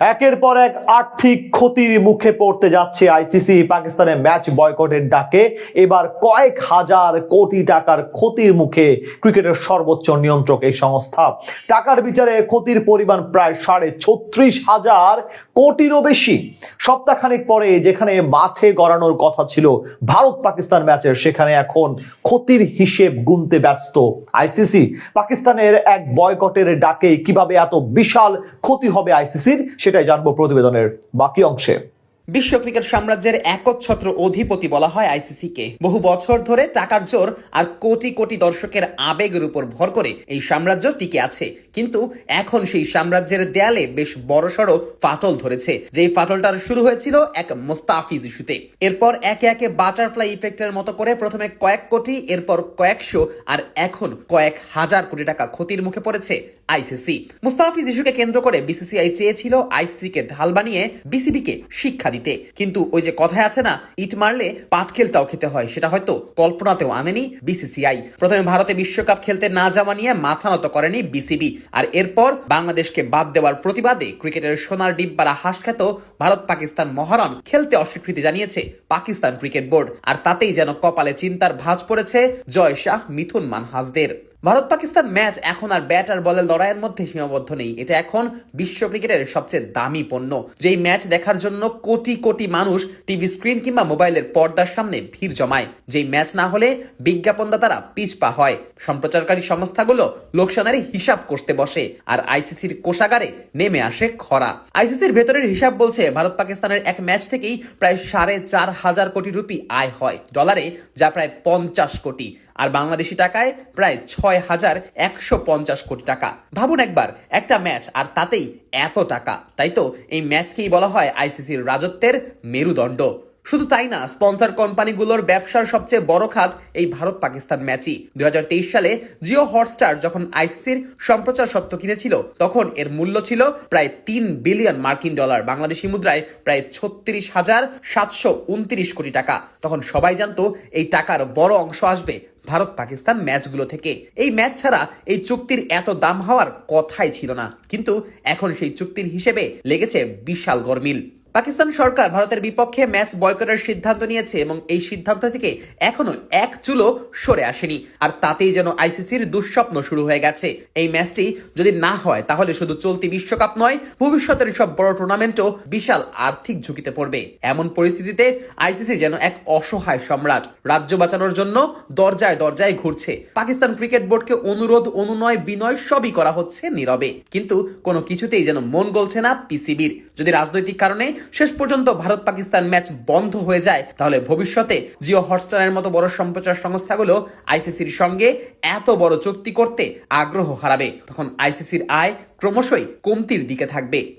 একের পর এক আর্থিক ক্ষতির মুখে পড়তে যাচ্ছে আইসিসি। পাকিস্তানের ম্যাচ বয়কটের ডাকে এবার কয়েক হাজার কোটি টাকার ক্ষতির মুখে ক্রিকেটের সর্বোচ্চ নিয়ন্ত্রক এই সংস্থা। টাকার বিচারে ক্ষতির পরিমাণ প্রায় সাড়ে ছত্রিশ হাজার কোটিরও বেশি। সপ্তাহখানেক পরে যেখানে মাঠে গড়ানোর কথা ছিল ভারত পাকিস্তান ম্যাচের, সেখানে এখন ক্ষতির হিসেব গুনতে ব্যস্ত আইসিসি। পাকিস্তানের এক বয়কটের ডাকে কীভাবে এত বিশাল ক্ষতি হবে আইসিসির সেটাই জানব প্রতিবেদনের বাকি অংশে। বিশ্ব ক্রিকেট সাম্রাজ্যের একচ্ছত্র অধিপতি বলা হয় আইসিসিকে। বহু বছর ধরে টাকার জোর আর কোটি কোটি দর্শকের আবেগের উপর ভর করে এই সাম্রাজ্য টিকে আছে। কিন্তু এখন সেই সাম্রাজ্যের দেয়ালে বেশ বড়সড় ফাটল ধরেছে। যেই ফাটলটার শুরু হয়েছিল এক মোস্তাফিজ ইস্যুতে। এরপর একে একে বাটারফ্লাই ইফেক্টের মতো করে প্রথমে কয়েক কোটি, এরপর কয়েকশো আর এখন কয়েক হাজার কোটি টাকা ক্ষতির মুখে পড়েছে আইসিসি। মুস্তাফিজ ইস্যুকে কেন্দ্র করে বিসিসিআই চেয়েছিল আইসিসি কে ঢাল বানিয়ে বিসিবিকে শিক্ষা দিতে। কিন্তু ওই যে কথায় আছে না, ইট মারলে পাটকেলটাও খেতে হয়, সেটা হয়তো কল্পনাতেও আনেনি বিসিসিআই। প্রথমে ভারতে বিশ্বকাপ খেলতে না যাওয়া নিয়ে মাথা নত করেনি বিসিবি। আর এরপর বাংলাদেশকে বাদ দেওয়ার প্রতিবাদে ক্রিকেটের সোনার ডিব্বারা হাঁস খ্যাত ভারত পাকিস্তান মহারণ খেলতে অস্বীকৃতি জানিয়েছে পাকিস্তান ক্রিকেট বোর্ড। আর তাতেই যেন কপালে চিন্তার ভাঁজ পড়েছে জয় শাহ মিথুন মানহাজদের। ভারত পাকিস্তান ম্যাচ এখন আর ব্যাট আর বলের লড়াইয়ের মধ্যে সীমাবদ্ধ নেই। এটা এখন বিশ্ব ক্রিকেটের সবচেয়ে দামি পণ্য। যেই ম্যাচ দেখার জন্য কোটি কোটি মানুষ টিভি স্ক্রিন কিংবা মোবাইলের পর্দার সামনে ভিড় জমায়। যেই ম্যাচ না হলে বিজ্ঞাপনদাতারা পিছপা হয়। সম্প্রচারকারী সংস্থাগুলো লোকসানের হিসাব করতে বসে আর আইসিসির কোষাগারে নেমে আসে খরা। আইসিসির ভেতরের হিসাব বলছে ভারত পাকিস্তানের এক ম্যাচ থেকেই প্রায় সাড়ে চার হাজার কোটি রুপি আয় হয়, ডলারে যা প্রায় পঞ্চাশ কোটি। আর বাংলাদেশি টাকায় প্রায় ছয় হাজার একশো পঞ্চাশ কোটি টাকা। ভাবুন একবার, একটা ম্যাচ আর তাতেই এত টাকা। তাই তো, এই ম্যাচকেই বলা হয় আইসিসির রাজত্বের মেরুদণ্ড। শুধু তাই না, স্পন্সর কোম্পানিগুলোর ব্যবসার সবচেয়ে বড় খাত এই ভারত পাকিস্তান ম্যাচই। দু হাজার তেইশ সালে জিও হটস্টার যখন আইসিসির সম্প্রচার সত্ত্ব কিনেছিল, তখন এর মূল্য ছিল প্রায় তিন বিলিয়ন মার্কিন ডলার। বাংলাদেশি মুদ্রায় প্রায় ছত্রিশ হাজার সাতশো উনত্রিশ কোটি টাকা। তখন সবাই জানতো, এই টাকার বড় অংশ আসবে ভারত পাকিস্তান ম্যাচগুলো থেকে। এই ম্যাচ ছাড়া এই চুক্তির এত দাম হওয়ার কথাই ছিল না। কিন্তু এখন সেই চুক্তির হিসেবে লেগেছে বিশাল গরমিল। পাকিস্তান সরকার ভারতের বিপক্ষে ম্যাচ বয়কটের সিদ্ধান্ত নিয়েছে এবং এই সিদ্ধান্ত থেকে এখনও এক চুলো সরে আসেনি। আর তাতেই যেন আইসিসির দুঃস্বপ্ন শুরু হয়ে গেছে। এই ম্যাচটি যদি না হয়, তাহলে শুধু চলতি বিশ্বকাপ নয়, ভবিষ্যতের সব বড় টুর্নামেন্টও বিশাল আর্থিক ঝুঁকিতে পড়বে। এমন পরিস্থিতিতে আইসিসি যেন এক অসহায় সম্রাট। রাজ্য বাঁচানোর জন্য দরজায় দরজায় ঘুরছে। পাকিস্তান ক্রিকেট বোর্ডকে অনুরোধ, অনুনয়, বিনয় সবই করা হচ্ছে নীরবে। কিন্তু কোনো কিছুতেই যেন মন গলছে না পিসিবির। যদি রাজনৈতিক কারণে শেষ পর্যন্ত ভারত পাকিস্তান ম্যাচ বন্ধ হয়ে যায়। তাহলে ভবিষ্যতে জিও হটস্টারের মতো বড় সম্প্রচার সংস্থাগুলো আইসিসির সঙ্গে এত বড় চুক্তি করতে আগ্রহ হারাবে। তখন আইসিসির আয় ক্রমশই কমতির দিকে থাকবে।